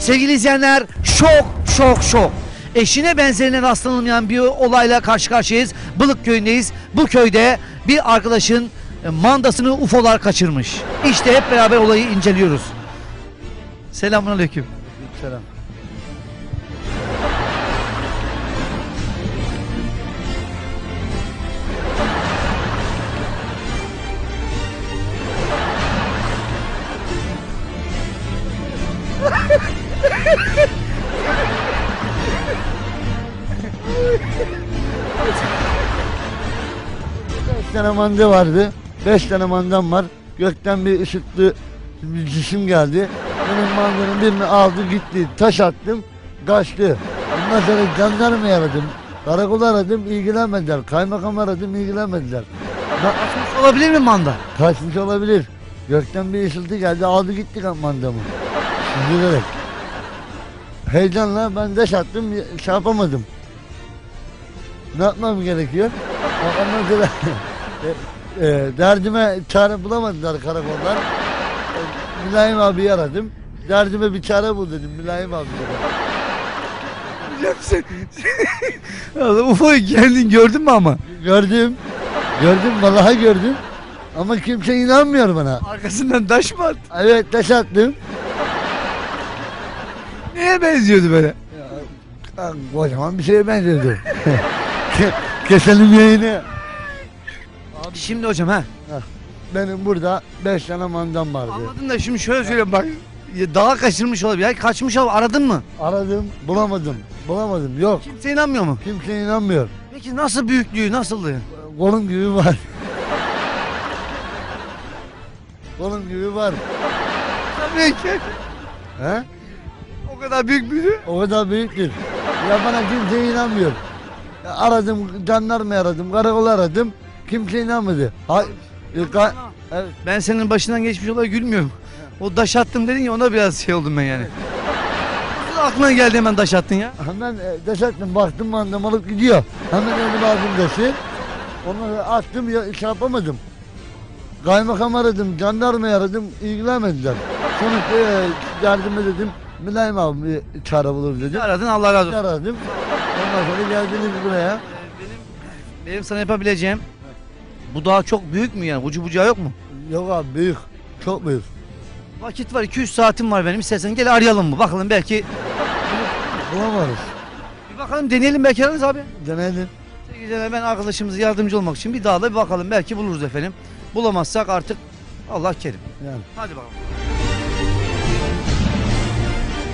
Sevgili izleyenler şok şok şok. Eşine benzerine rastlanılmayan bir olayla karşı karşıyayız. Balık köyündeyiz. Bu köyde bir arkadaşın e, mandasını UFO'lar kaçırmış. İşte hep beraber olayı inceliyoruz. Selamun aleyküm. Selam. Beş tane manda vardı. Beş tane mandam var. Gökten bir ışıklı bir cisim geldi. Benim mandanın birini aldı gitti. Taş attım. Kaçtı. Ondan sonra jandarmayı aradım. Karakolu aradım ilgilenmediler. Kaymakam aradım ilgilenmediler. Kaçmış olabilir mi manda? Kaçmış olabilir. Gökten bir ışıltı geldi aldı gitti mandamı. Süzülerek. Heyecanla ben deş attım şey yapamadım. Ne yapmam gerekiyor? Ondan sonra e, e, derdime çare bulamadılar karakollar. E, Mülayim abi aradım. Derdime bir çare bul dedim Mülayim abi dedim. UFO'yu kendin gördün mü ama? Gördüm. Gördüm vallahi gördüm. Ama kimse inanmıyor bana. Arkasından taş mı attı? Evet taş attım. Neye benziyordu böyle? Ya, kocaman bir şeye benziyordu. Ke- Keselim yayını. Şimdi hocam ha. Benim burada beş tane mandam vardı. Anladın da şimdi şöyle söyleyeyim bak. Ya Dağa kaçırmış olabilir. Ya kaçmış olabilir. Aradın mı? Aradım bulamadım. Bulamadım yok. Kimse inanmıyor mu? Kimse inanmıyor. Peki nasıl büyüklüğü nasıldı? Kolum gibi var. Kolum gibi var. Tabii ki. He? O kadar büyük müydü? O kadar büyüktür. Ya bana kimse inanmıyor. Ya aradım, jandarma aradım, karakolu aradım. Kimse inanmadı. Ha, e, ka- evet. Ben senin başından geçmiş olay gülmüyorum. O daş attım dedin ya ona biraz şey oldum ben yani. Nasıl aklına geldi hemen daş attın ya? Hemen e, deş attım, baktım mandam alıp gidiyor. Hemen elime aldım deşi. Onları attım, ya, şey yapamadım. Kaymakam aradım, jandarma aradım, ilgilenmediler. Sonuçta e, yardım dedim, mülayim abi bir çare bulur dedim. Aradın Allah razı olsun. Aradım. Ondan sonra geldiniz buraya. Benim sana yapabileceğim bu dağ çok büyük mü yani? Ucu bucağı yok mu? Yok abi büyük, çok büyük. Vakit var 200 saatim var benim. İstersen gel arayalım mı? Bakalım belki Bulamarız. bir bakalım deneyelim belki ararız abi. Denedim. Sevgili ben arkadaşımıza yardımcı olmak için bir dağda bir bakalım belki buluruz efendim. Bulamazsak artık Allah kerim. Yani. Hadi bakalım.